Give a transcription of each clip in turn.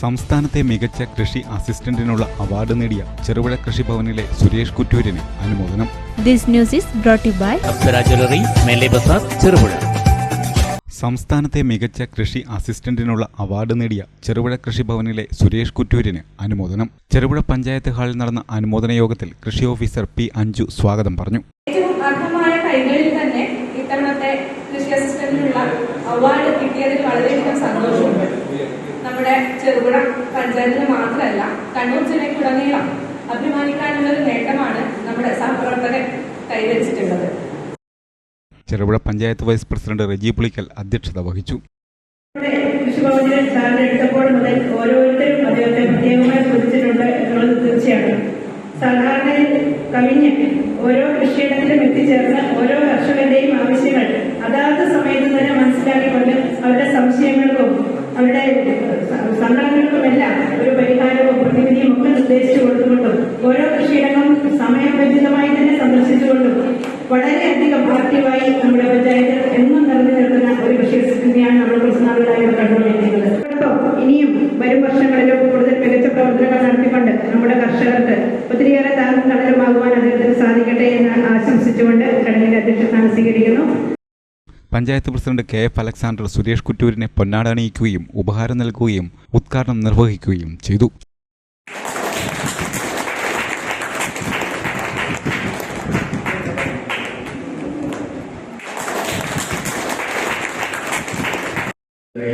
സംസ്ഥാനത്തെ മികച്ച കൃഷി അസിസ്റ്റന്റിനുള്ള അവാർഡ് നേടിയ ചെറുപുഴ കൃഷിഭവനിലെ സുരേഷ് കുറ്റൂരിന് അനുമോദനം. This news is brought by Bazar Cherupuzha. സംസ്ഥാനത്തെ മികച്ച കൃഷി അസിസ്റ്റന്റിനുള്ള അവാർഡ് നേടിയ ചെറുപുഴ കൃഷിഭവനിലെ സുരേഷ് കുറ്റൂരിന് അനുമോദനം. ചെറുപുഴ പഞ്ചായത്ത് ഹാളിൽ നടന്ന അനുമോദന യോഗത്തിൽ കൃഷി ഓഫീസർ പി അഞ്ജു സ്വാഗതം പറഞ്ഞു. ഏറ്റവും അർഹമായ കൈകളിൽ തന്നെ ഇത്തവണത്തെ കൃഷി അസിസ്റ്റന്റിനുള്ള അവാർഡ് കിട്ടിയതിൽ വളരെയധികം സന്തോഷമുണ്ട്. നമ്മുടെ ചെറുപുഴ പഞ്ചായത്തിന് മാത്രമല്ല കണ്ണൂർ ജില്ലയ്ക്കുടനീളം അഭിമാനിക്കാനുള്ള ഒരു നേട്ടമാണ് നമ്മുടെ സഹപ്രവർത്തകൻ കൈവരിച്ചിട്ടുള്ളത്. ചെറുപുഴ പഞ്ചായത്ത് വൈസ് പ്രസിഡന്റ് റെജി പുളിക്കൽ അധ്യക്ഷത വഹിച്ചു. നമ്മുടെ കൃഷിഭവനിൽ സാറിന് എടുത്തപ്പോൾ മുതൽ ഓരോരുത്തരും അദ്ദേഹത്തെ പ്രത്യേകമായി ശ്രദ്ധിച്ചിട്ടുണ്ട് എന്നുള്ളത് തീർച്ചയാണ്. സാധാരണ കവിഞ്ഞ് ഓരോ കൃഷിയിടത്തിലും എത്തിച്ചേർന്ന് ഓരോ കർഷകന്റെയും ആവശ്യങ്ങൾ അതാത് സമയത്ത് തന്നെ മനസ്സിലാക്കിക്കൊണ്ട് അവരുടെ സംശയങ്ങൾക്കും അവരുടെ വളരെയധികം ആക്റ്റീവായി നമ്മുടെ പഞ്ചായത്ത് എന്നും നിറഞ്ഞു നിൽക്കുന്ന ഒരു കൃഷി നമ്മൾ കുറച്ച് നാളുകളായി കണ്ടുകൊണ്ടിരിക്കുന്നത്. ഇനിയും വരും വർഷങ്ങളിലും കൂടുതൽ മികച്ച പ്രവർത്തനങ്ങൾ നടത്തിക്കൊണ്ട് നമ്മുടെ കർഷകർക്ക് ഒത്തിരിയേറെ താങ്ങും കടലുമാകുവാൻ അദ്ദേഹത്തിന് സാധിക്കട്ടെ എന്ന് ആശംസിച്ചുകൊണ്ട് ചടങ്ങിന്റെ അധ്യക്ഷസ്ഥാനം സ്വീകരിക്കുന്നു. Panchayat president K F Alexander Suresh കുറ്റൂരിനെ പൊന്നാടണിയിക്കുകയും ഉപഹാരം നൽകുകയും ഉദ്ഘാടനം നിർവഹിക്കുകയും ചെയ്തു.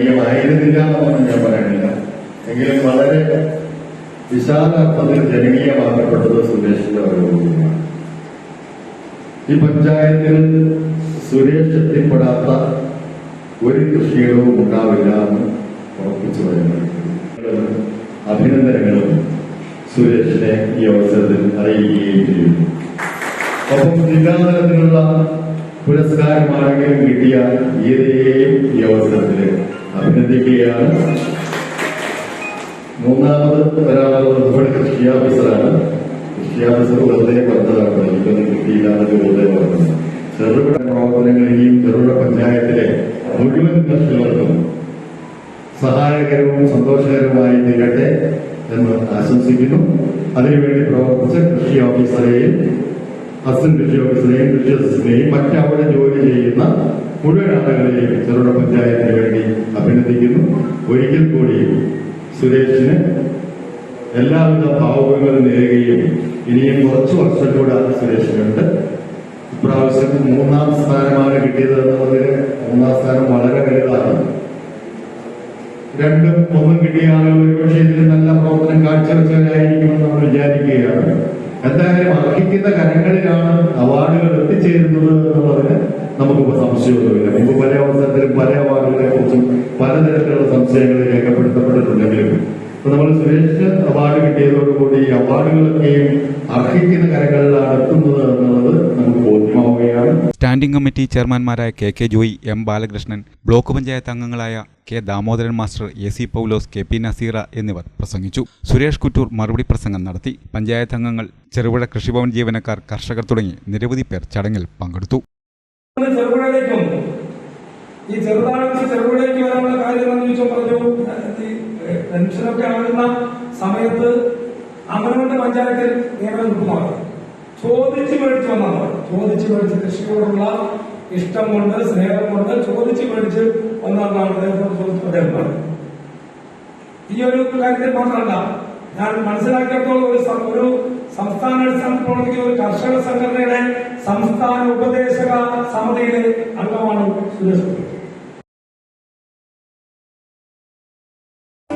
ജനകീയമായിരുന്നില്ല എന്നാണ് ഞാൻ പറയുന്നില്ല എങ്കിലും വളരെ വിശാല അർത്ഥത്തിൽ ജനകീയമാക്കപ്പെട്ടത് സുരേഷിന്റെ ഓരോരുമാണ് ഈ പഞ്ചായത്തിൽ സുരേഷ് എത്തിപ്പെടാത്ത ഒരു കൃഷിയിടവും ഉണ്ടാവില്ല എന്ന് ഉറപ്പിച്ചു പറയുന്നു അഭിനന്ദനങ്ങളും സുരേഷിനെ ഈ അവസരത്തിൽ അറിയിക്കുകയും ചെയ്യുന്നു. ഒപ്പം ജില്ലാതലത്തിലുള്ള പുരസ്കാരമാണെങ്കിലും കിട്ടിയ ഗീതയെയും ഈ അവസരത്തിൽ അഭിനന്ദിക്കുകയാണ്. മൂന്നാമത് ഒരാളോട് ഇവിടെ കൃഷി ഓഫീസറാണ് കൃഷി വെറുതെ പറഞ്ഞതാണ്. എനിക്കൊന്നും കിട്ടിയില്ലാതെ വെറുതെ പറഞ്ഞു. ചെറുകിട പ്രവർത്തനങ്ങളെയും ചെറുകിട പഞ്ചായത്തിലെ മുഴുവൻ കർഷകർക്കും സഹായകരവും സന്തോഷകരവുമായി തീരട്ടെ എന്ന് ആശംസിക്കുന്നു. അതിനുവേണ്ടി പ്രവർത്തിച്ച കൃഷി ഓഫീസറെയും അസിസ്റ്റന്റ് കൃഷി ഓഫീസറെയും കൃഷി അസിസ്റ്റന്റിനെയും മറ്റവിടെ ജോലി ചെയ്യുന്ന മുഴുവൻ ആളുകളെയും ചെറുകിട പഞ്ചായത്തിന് വേണ്ടി അഭിനന്ദിക്കുന്നു. ഒരിക്കൽ കൂടി സുരേഷിന് എല്ലാവിധ ഭാവുകങ്ങളും നേരുകയും ഇനിയും കുറച്ച് വർഷം കൂടെ സുരേഷിനുണ്ട്. ഇപ്രാവശ്യം മൂന്നാം സ്ഥാനമാണ് കിട്ടിയത് എന്നുള്ളതിന് മൂന്നാം സ്ഥാനം വളരെ വലുതാണ് രണ്ടും ഒന്നും കിട്ടിയ ആളുകൾ ഒരുപക്ഷെ ഇതിൽ നല്ല പ്രവർത്തനം കാഴ്ചവെച്ചവരായിരിക്കുമെന്ന് നമ്മൾ വിചാരിക്കുകയാണ്. എന്തായാലും അർഹിക്കുന്ന കരങ്ങളിലാണ് അവാർഡുകൾ എത്തിച്ചേരുന്നത് എന്നുള്ളതിന് നമുക്കിപ്പോൾ സംശയമൊന്നുമില്ല. മുമ്പ് പല അവസരത്തിലും പല അവാർഡുകളെ കുറിച്ചും പലതരത്തിലുള്ള സംശയങ്ങൾ രേഖപ്പെടുത്തപ്പെട്ടിട്ടുണ്ടെങ്കിലും ഇപ്പൊ നമ്മൾ സുരേഷ് അവാർഡ് കിട്ടിയതോടുകൂടി ഈ അവാർഡുകളൊക്കെയും അർഹിക്കുന്ന കരങ്ങളിലാണ് എത്തുന്നത് എന്നുള്ളത് നമുക്ക് ബോധ്യമാവുകയാണ്. Standing committee ചെയർമാൻമാരായ K K Joy M Balakrishnan block panchayat അംഗങ്ങളായ K Damodaran master A C Paulose K P Naseera എന്നിവർ പ്രസംഗിച്ചു. സുരേഷ് കുറ്റൂർ മറുപടി പ്രസംഗം നടത്തി. പഞ്ചായത്ത് അംഗങ്ങൾ ചെറുപുഴ കൃഷിഭവൻ ജീവനക്കാർ കർഷകർ തുടങ്ങി നിരവധി പേർ ചടങ്ങിൽ പങ്കെടുത്തു. ഈ ചെറുതാഴത്ത് ചെറുപുഴയിലേക്ക് വരാനുള്ള കാര്യം എന്ന് ചോദിച്ചാൽ പറഞ്ഞു ഈ പെൻഷനൊക്കെ ആകുന്ന സമയത്ത് അമരവന്റെ പഞ്ചായത്തിൽ നിയമനം കിട്ടുന്നതാണ് ചോദിച്ചു മേടിച്ചു വന്നതാണ് ചോദിച്ചു മേടിച്ച് കൃഷിയോടുള്ള ഇഷ്ടം കൊണ്ട് സ്നേഹം കൊണ്ട് ചോദിച്ചു മേടിച്ച് വന്നതാണ് അദ്ദേഹം ഈ ഒരു കാര്യത്തിൽ മാത്രമല്ല ഞാൻ മനസ്സിലാക്കിയപ്പോൾ ഒരു ഒരു സംസ്ഥാന അടിസ്ഥാനത്തിൽ പ്രവർത്തിക്കുന്ന ഒരു കർഷക സംഘടനയുടെ സംസ്ഥാന ഉപദേശക സമിതിയിലെ അംഗമാണ് സുരേഷ്